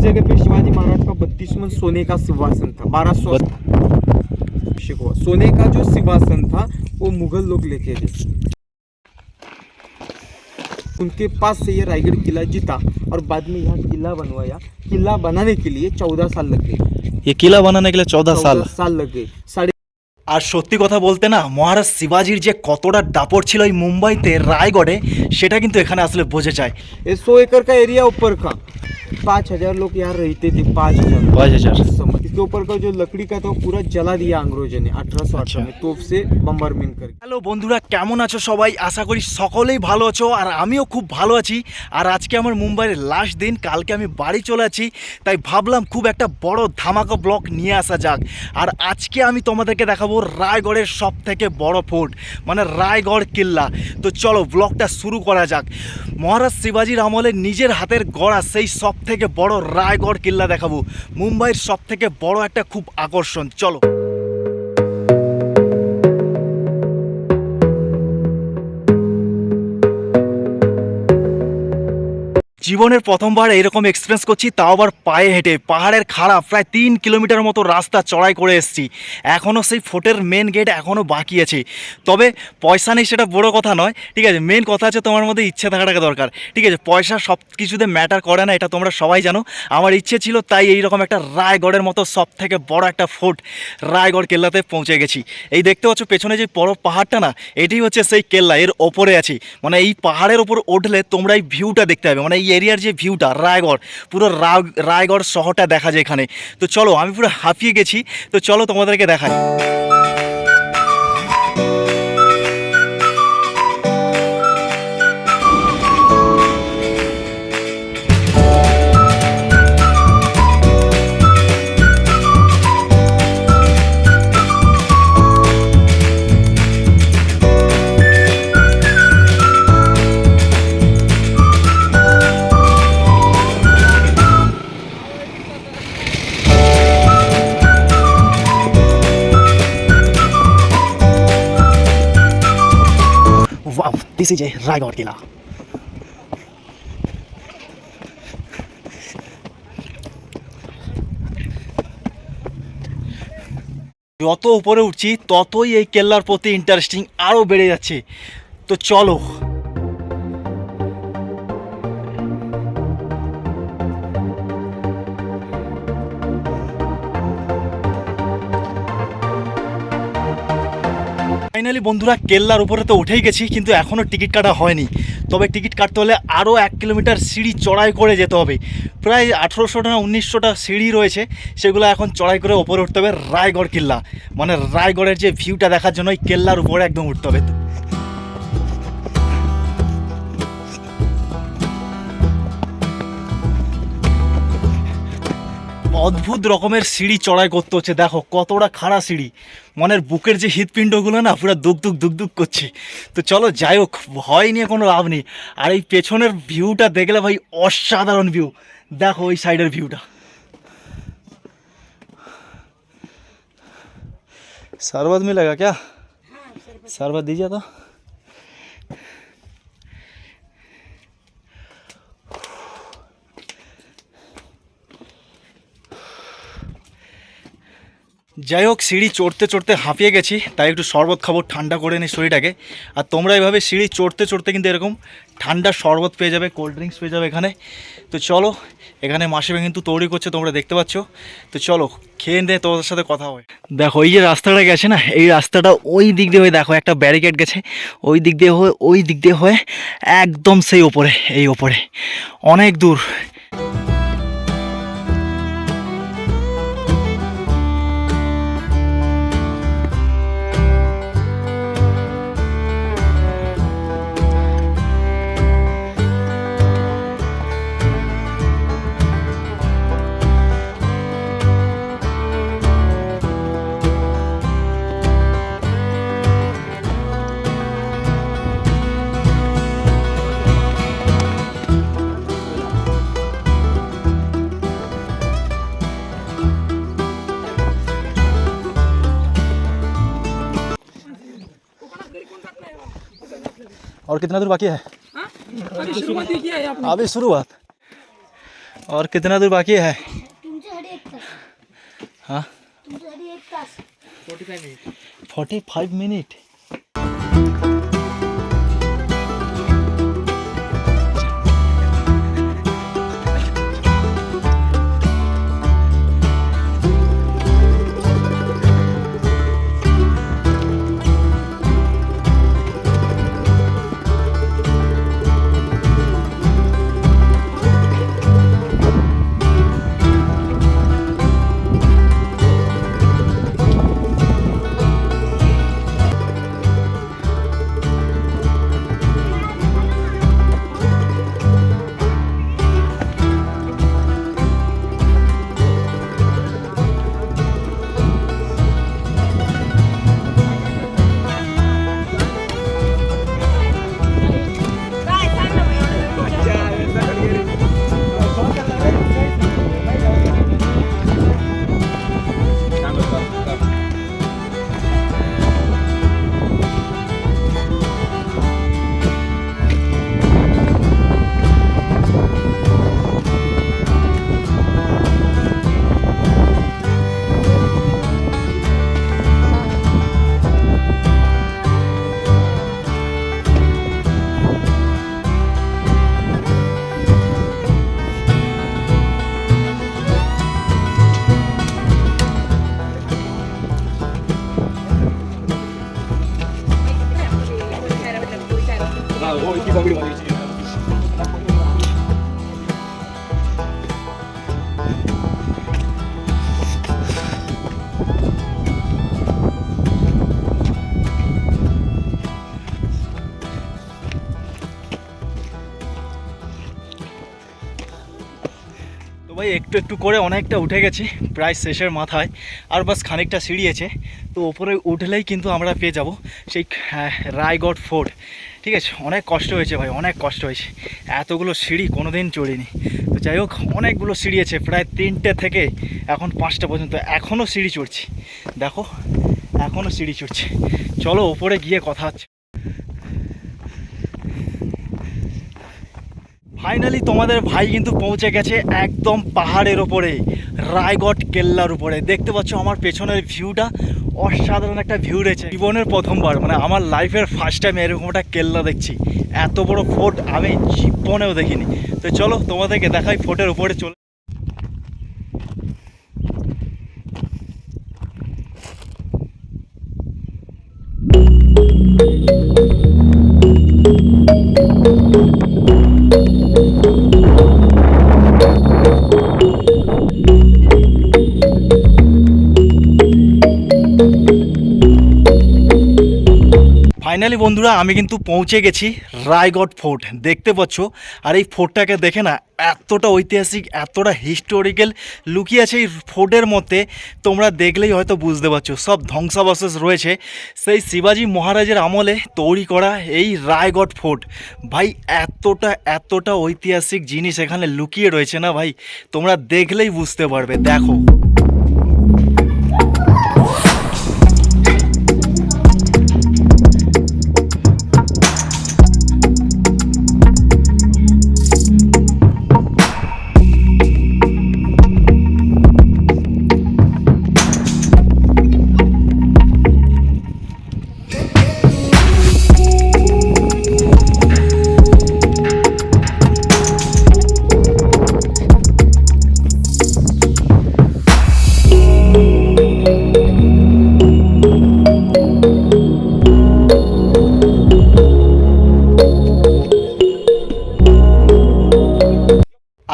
जगह पे शिवाजी महाराज का बत्तीसवन सोने का सिंहासन था बारह सौ शिकवा सोने का जो सिंहासन था वो मुगल लोग लेके थे उनके पास से ये रायगढ़ किला जीता और बाद में यहाँ किला बनवाया किला बनाने के लिए चौदह साल लग गए ये किला बनाने के लिए चौदह साल साल लग गए साढ़े আর সত্যি কথা বলতে না মহারাজ শিবাজির যে কতটা দাপট ছিল এই মুম্বাইতে রায়গড়ে সেটা কিন্তু এখানে আসলে বোঝা যায় ये सौ एकड़ का एरिया ऊपर का पाँच हज़ार लोग यहाँ रहते थे पाँच हज़ार पाँच हज़ार। उस समय। इसके ऊपर का जो लकड़ी का था वो पूरा जला दिया अंग्रेजों ने अठारह सौ अच्छा। में तोप से बम्बारमेंट करके হ্যালো বন্ধুরা কেমন আছো সবাই আশা করি সকলেই ভালো আছো আর আমিও খুব ভালো আছি আর আজকে আমার মুম্বাইয়ের লাস্ট দিন কালকে আমি বাড়ি চলে আছি তাই ভাবলাম খুব একটা বড় ধামাকা ব্লক নিয়ে আসা যাক আর আজকে আমি তোমাদেরকে দেখাবো রায়গড়ের সব থেকে বড় ফোর্ট মানে রায়গড় কিল্লা তো চলো ব্লগটা শুরু করা যাক মহারাজ শিবাজির আমলে নিজের হাতের গড়া সেই সব থেকে বড় রায়গড় কিল্লা দেখাবো মুম্বাইয়ের সব থেকে বড় একটা খুব আকর্ষণ। চলো। জীবনের প্রথমবার এরকম এক্সপিরিয়েন্স করছি, তাও আবার পায়ে হেঁটে। পাহাড়ের খারাপ প্রায় তিন কিলোমিটার মতো রাস্তা চড়াই করে এসেছি। এখনও সেই ফোর্টের মেন গেট এখনও বাকি আছে। তবে পয়সা নেই সেটা বড় কথা নয়। ঠিক আছে মেন কথা আছে তোমার মধ্যে ইচ্ছে থাকাটা দরকার। ঠিক আছে, পয়সা সব কিছুতে ম্যাটার করে না, এটা তোমরা সবাই জানো। আমার ইচ্ছে ছিল তাই এইরকম একটা রায়গড়ের মতো সব থেকে বড় একটা ফোর্ট রায়গড় কেল্লাতে পৌঁছে গেছি। এই দেখতে পাচ্ছ পেছনে যে বড় পাহাড়টা না, এটি হচ্ছে সেই কেল্লা, এর ওপরে আছি। মানে এই পাহাড়ের ওপর উঠলে তোমরা এই ভিউটা দেখতে পাবে। মানে এই এরিয়ার যে ভিউটা, রায়গড়, পুরো রায়গড় শহরটা দেখা যায় এখানে। তো চলো, আমি পুরো হাঁপিয়ে গেছি। তো চলো তোমাদেরকে দেখাই। This is a Raigad Killa. যত উপরে উঠছি, ততই এই কেল্লার প্রতি ইন্টারেস্টিং আরও বেড়ে যাচ্ছে তো চলো ফাইনালি বন্ধুরা কেল্লার উপরে তো উঠেই গেছি, কিন্তু এখনও টিকিট কাটা হয়নি। তবে টিকিট কাটতে হলে আরও এক কিলোমিটার সিঁড়ি চড়াই করে যেতে হবে। প্রায় আঠেরোশোটা না উনিশশোটা সিঁড়ি রয়েছে, সেগুলো এখন চড়াই করে ওপরে উঠতে হবে রায়গড় কিল্লা। মানে রায়গড়ের যে ভিউটা দেখার জন্য ওই কেল্লার উপরে একদম উঠতে হবে। অদ্ভুত রকমের সিঁড়ি চড়াই করতে হচ্ছে দেখো কতটা খাড়া সিঁড়ি মনের বুকের যে হৃৎপিণ্ডগুলো না পুরো দুক দুক দুক দুক করছে তো চলো যাই হোক ভয় নিয়ে কোনো লাভ নেই আর এই পেছনের ভিউটা দেখলে ভাই অসাধারণ ভিউ দেখো ওই সাইডের ভিউটা शरबत मिलेगा क्या शरबत दीजिए तो যাই হোক সিঁড়ি চড়তে চড়তে হাঁপিয়ে গেছি, তাই একটু শরবত খাব, ঠান্ডা করে নিই শরীরটাকে। আর তোমরা এভাবে সিঁড়ি চড়তে চড়তে কিন্তু এরকম ঠান্ডা শরবত পেয়ে যাবে, কোল্ড ড্রিঙ্কস পেয়ে যাবে এখানে। তো চলো, এখানে মাসিমা কিন্তু তৈরি করছে, তোমরা দেখতে পাচ্ছ। তো চলো, খেয়ে নিয়ে তোমাদের সাথে কথা হয় দেখো, এই যে রাস্তাটা গেছে না, এই রাস্তাটা ওই দিক দিয়ে হয়ে, দেখো, একটা ব্যারিকেড গেছে, ওই দিক দিয়ে হয়ে, ওই দিক দিয়ে হয়ে, একদম সেই ওপরে, এই ওপরে। অনেক দূর। कितना दूर बाकी है? अभी शुरुआत और कितना दूर बाकी है? हाँ? फोर्टी फाइव मिनट ভাই, একটু একটু করে অনেকটা উঠে গেছি, প্রায় শেষের মাথায়, আর বাস খানিকটা সিঁড়ি আছে তো ওপরে উঠলেই কিন্তু আমরা পেয়ে যাব সেই রায়গড় ফোর্ট। ঠিক আছে, অনেক কষ্ট হয়েছে ভাই, অনেক কষ্ট হয়েছে। এতগুলো সিঁড়ি কোনো দিন চড়িনি। তো যাই হোক, অনেকগুলো সিঁড়ি আছে প্রায় তিনটে থেকে এখন পাঁচটা পর্যন্ত এখনও সিঁড়ি চড়ছি। দেখো এখনও সিঁড়ি চড়ছি। চলো ওপরে গিয়ে কথা হচ্ছে। ফাইনালি তোমাদের ভাই কিন্তু পৌঁছে গেছে একদম পাহাড়ের ওপরে, রায়গড় কেল্লার উপরে। দেখতে পাচ্ছ আমার পেছনের ভিউটা অসাধারণ একটা ভিউ রয়েছে। জীবনের প্রথমবার মানে আমার লাইফের ফার্স্ট টাইম এরকম একটা কেল্লা দেখছি। এত বড় ফোর্ট আমি জীবনেও দেখিনি। তো চলো তোমাদেরকে দেখাই ফোর্টের উপরে চলে ফাইনালি বন্ধুরা, আমি কিন্তু পৌঁছে গেছি রায়গড় ফোর্ট। দেখতে পাচ্ছ? আর এই ফোর্টটাকে দেখে না, এতটা ঐতিহাসিক, এতটা হিস্টোরিক্যাল লুকিয়ে আছে এই ফোর্টের মধ্যে। তোমরা দেখলেই হয়তো বুঝতে পারছ, সব ধ্বংসাবশেষ রয়েছে। সেই শিবাজি মহারাজের আমলে তৈরি করা এই রায়গড় ফোর্ট। ভাই, এতটা এতটা ঐতিহাসিক জিনিস এখানে লুকিয়ে রয়েছে না ভাই? তোমরা দেখলেই বুঝতে পারবে, দেখো।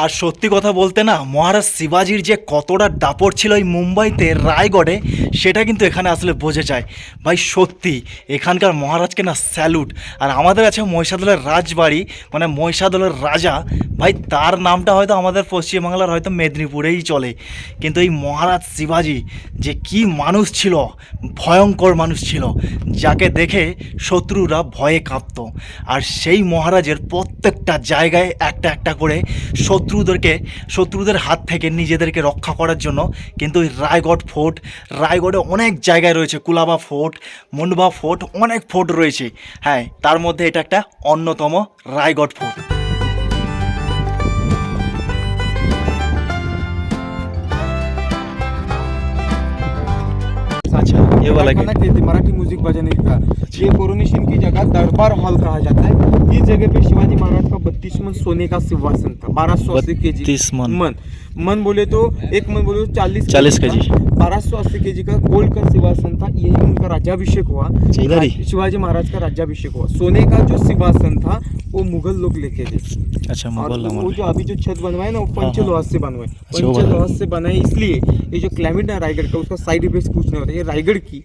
আর সত্যি কথা বলতে না, মহারাজ শিবাজির যে কতটা দাপট ছিল এই মুম্বাইতে, রায়গড়ে, সেটা কিন্তু এখানে আসলে বোঝা যায়। ভাই, সত্যি, এখানকার মহারাজকে না স্যালুট। আর আমাদের আছে মহিষাদলের রাজবাড়ি মানে মহিষাদলের রাজা। ভাই, তার নামটা হয়তো আমাদের পশ্চিমবাংলার হয়তো মেদিনীপুরেই চলে। কিন্তু এই মহারাজ শিবাজি যে কি মানুষ ছিল, ভয়ঙ্কর মানুষ ছিল, যাকে দেখে শত্রুরা ভয়ে কাঁপতো। আর সেই মহারাজের প্রত্যেকটা জায়গায় একটা একটা করে শত্রুদেরকে, শত্রুদের হাত থেকে নিজেদেরকে রক্ষা করার জন্য কিন্তু ওই রায়গড় ফোর্ট, রায়গড়ে অনেক জায়গায় রয়েছে, কুলাবা ফোর্ট, মুন্ডবা ফোর্ট, অনেক ফোর্ট রয়েছে। হ্যাঁ তার মধ্যে এটা একটা অন্যতম রায়গড় ফোর্ট। वाला कहते मराठी म्यूजिक बजाने का? ये कोरोनेशन की जगह दरबार हॉल कहा जाता है इस जगह पे शिवाजी महाराज का बत्तीस मन सोने का सिंहासन. था बारह सौ अस्सी के जी 32 मन। मन बोले तो एक मन बोले तो चालीस चालीस के जी बारह सौ अस्सी के जी का गोल्ड का सिंहासन था यही उनका राज्याभिषेक हुआ। ही? शिवाजी महाराज का राज्याभिषेक हुआ। सोने का जो सिंहासन था वो मुगल लोग लेके थे। अच्छा मुगल वो जो अभी जो छत बनवाए ना वो हाँ, पंचलोहा से बनवाए। अच्छा, पंचलोहा से बनाए इसलिए ये जो क्लाइमेट है रायगढ़ का उसका साइड इफ़ेक्ट कुछ नहीं होता ये रायगढ़ की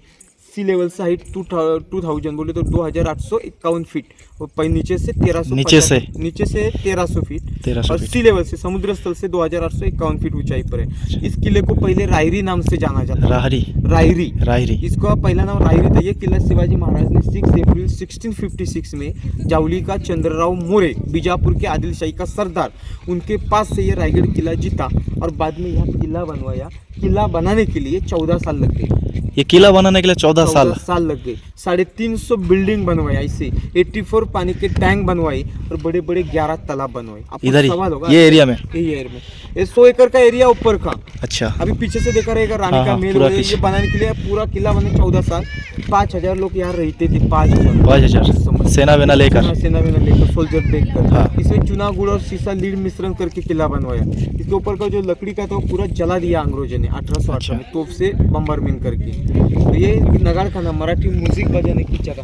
सी लेवल से हाइट टू टू थाउज़ेंड बोले तो दो हज़ार आठ सौ इक्यावन फीट। और नीचे से तेरह सौ नीचे से? नीचे से तेरह सौ फीट। 1300 और सी लेवल से समुद्र स्थल से दो हज़ार आठ सौ इक्यावन फीट ऊंचाई पर है। इस किले को पहले रायरी नाम से जाना जाता राहरी। है रायरी। राहरी इसका पहला नाम रायरी था। यह किला शिवाजी महाराज ने 6 अप्रैल 1656 में जावली का चंद्रराव मोरे बीजापुर के आदिलशाही का सरदार उनके पास से यह रायगढ़ किला जीता और बाद में यह किला बनवाया। किला बनाने के लिए चौदह साल लग गए। ये किला बनाने के लिए चौदह साल। साल लग गए। साढ़े तीन सौ बिल्डिंग बनवाए ऐसे। 84 पानी के टैंक बनवाए और बड़े बड़े ग्यारह तालाब बनवाए इधर सवाल होगा। ही ये एरिया में? यही एरिया में। ये सौ एकड़ का एरिया ऊपर का। अच्छा। अभी पीछे से देखा रहेगा रानी हाँ, का हाँ, मेल पीछे। ये बनाने के लिए पूरा किला बने चौदह साल। पाँच हज़ार लोग यहाँ रहते थे पाँच हज़ार। पाँच हज़ार। सेना वेना लेकर। हाँ, सेना वेना लेकर सोल्जर देखकर। हाँ। इसमें चुना गुड़ और शीशा लीड मिश्रण करके किला बनवाया। इसके ऊपर का जो लकड़ी का था वो पूरा जला दिया अंग्रेज़ों ने। अठारह सौ अच्छा। में तोप से बम्बर मिंग करके तो ये नगर खाना मराठी म्यूज़िक बजाने की जगह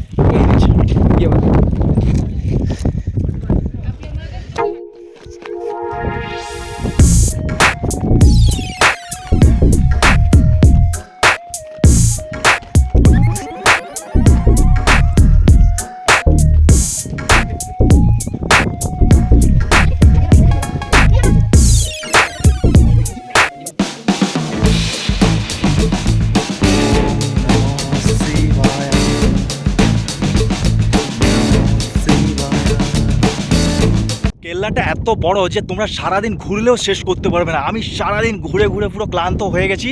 ये वाला। কেল্লাটা এত বড় যে তোমরা সারাদিন ঘুরলেও শেষ করতে পারবে না। আমি সারাদিন ঘুরে ঘুরে পুরো ক্লান্ত হয়ে গেছি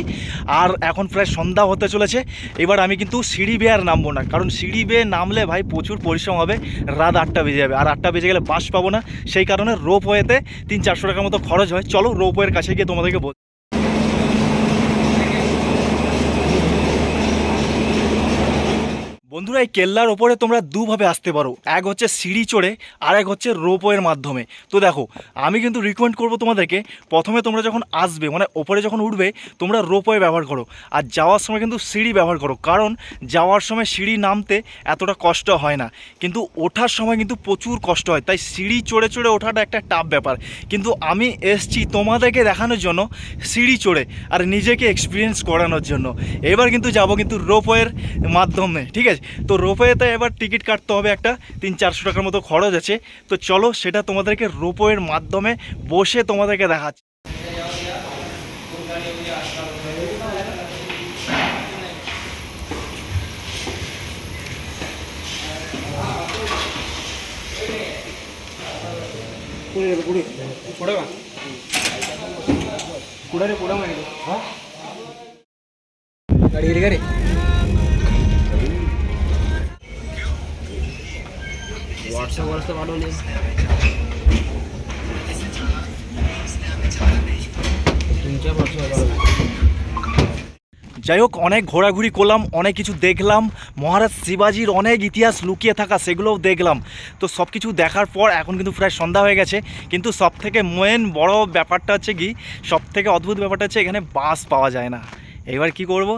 আর এখন প্রায় সন্ধ্যা হতে চলেছে। এবার আমি কিন্তু সিঁড়ি বেয়ে আর নামবো না, কারণ সিঁড়ি বেয়ে নামলে ভাই প্রচুর পরিশ্রম হবে, রাত আটটা বেজে যাবে। আর আটটা বেজে গেলে বাস পাবো না, সেই কারণে রোপ ওয়েতে তিন চারশো টাকার মতো খরচ হয়। চলো রোপ ওয়ের কাছে গিয়ে তোমাদেরকে বন্ধুরা, এই কেল্লার ওপরে তোমরা দুভাবে আসতে পারো। এক হচ্ছে সিঁড়ি চড়ে, আর এক হচ্ছে রোপওয়ের মাধ্যমে। তো দেখো, আমি কিন্তু রিকমেন্ড করব তোমাদেরকে, প্রথমে তোমরা যখন আসবে মানে ওপরে যখন উঠবে, তোমরা রোপওয়ে ব্যবহার করো। আর যাওয়ার সময় কিন্তু সিঁড়ি ব্যবহার করো, কারণ যাওয়ার সময় সিঁড়ি নামতে এতটা কষ্ট হয় না। কিন্তু ওঠার সময় কিন্তু প্রচুর কষ্ট হয়, তাই সিঁড়ি চড়ে চড়ে ওঠাটা একটা টাফ ব্যাপার। কিন্তু আমি এসছি তোমাদেরকে দেখানোর জন্য সিঁড়ি চড়ে, আর নিজেকে এক্সপিরিয়েন্স করানোর জন্য। এবার কিন্তু যাব কিন্তু রোপওয়ের মাধ্যমে, ঠিক আছে? আছে। তো রোপওয়েতে এবার টিকিট কাটতে হবে একটা। তিন চারশো টাকার মতো খরচ আছে। তো চলো সেটা তোমাদেরকে রোপওয়ের মাধ্যমে বসে তোমাদেরকে দেখাচ্ছি। গাড়ি গাড়ি। पुढे रे पुढे माहिती हा गाडी गेली का रे व्हॉट्सअप व्हॉट्सअप वाढवले तुमच्या व्हॉट्सअप वाढवले যাই হোক অনেক ঘোরাঘুরি করলাম অনেক কিছু দেখলাম মহারাজ শিবাজির অনেক ইতিহাস লুকিয়ে থাকা সেগুলোও দেখলাম তো সব কিছু দেখার পর এখন কিন্তু প্রায় সন্ধ্যা হয়ে গেছে কিন্তু সব থেকে মেন বড় ব্যাপারটা হচ্ছে কি সব থেকে অদ্ভুত ব্যাপারটা হচ্ছে এখানে বাস পাওয়া যায় না এবার কি করব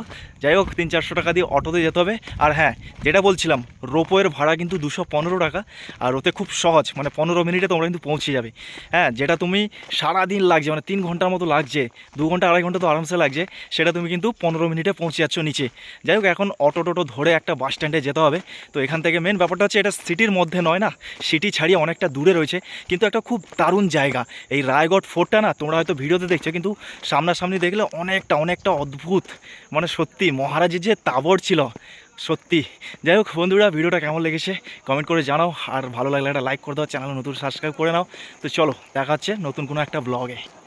যাই হোক তিন চারশো টাকা দিয়ে অটোতে যেতে হবে। আর হ্যাঁ যেটা বলছিলাম, রোপওয়ের ভাড়া কিন্তু দুশো পনেরো টাকা, আর ওতে খুব সহজ মানে পনেরো মিনিটে তোমরা কিন্তু পৌঁছে যাবে। হ্যাঁ যেটা তুমি সারাদিন লাগছে মানে তিন ঘণ্টার মতো লাগছে, দু ঘণ্টা, আড়াই ঘণ্টা তো আরামসে লাগছে, সেটা তুমি কিন্তু পনেরো মিনিটে পৌঁছে যাচ্ছ নিচে। যাই হোক এখন অটো টোটো ধরে একটা বাস স্ট্যান্ডে যেতে হবে। তো এখান থেকে মেন ব্যাপারটা হচ্ছে, এটা সিটির মধ্যে নয় না, সিটি ছাড়িয়ে অনেকটা দূরে রয়েছে, কিন্তু একটা খুব দারুণ জায়গা। এই রায়গড় ফোর্টটা না, তোমরা হয়তো ভিডিওতে দেখছ, কিন্তু সামনাসামনি দেখলে অনেকটা অনেকটা অদ্ভুত মানে সত্যি মহারাজের যে তাবর ছিল, সত্যি। যাই হোক বন্ধুরা, ভিডিওটা কেমন লেগেছে কমেন্ট করে জানাও, আর ভালো লাগলে একটা লাইক করে দাও চ্যানেল নতুন সাবস্ক্রাইব করে নাও। তো চলো, দেখা হচ্ছে নতুন কোনো একটা ব্লগে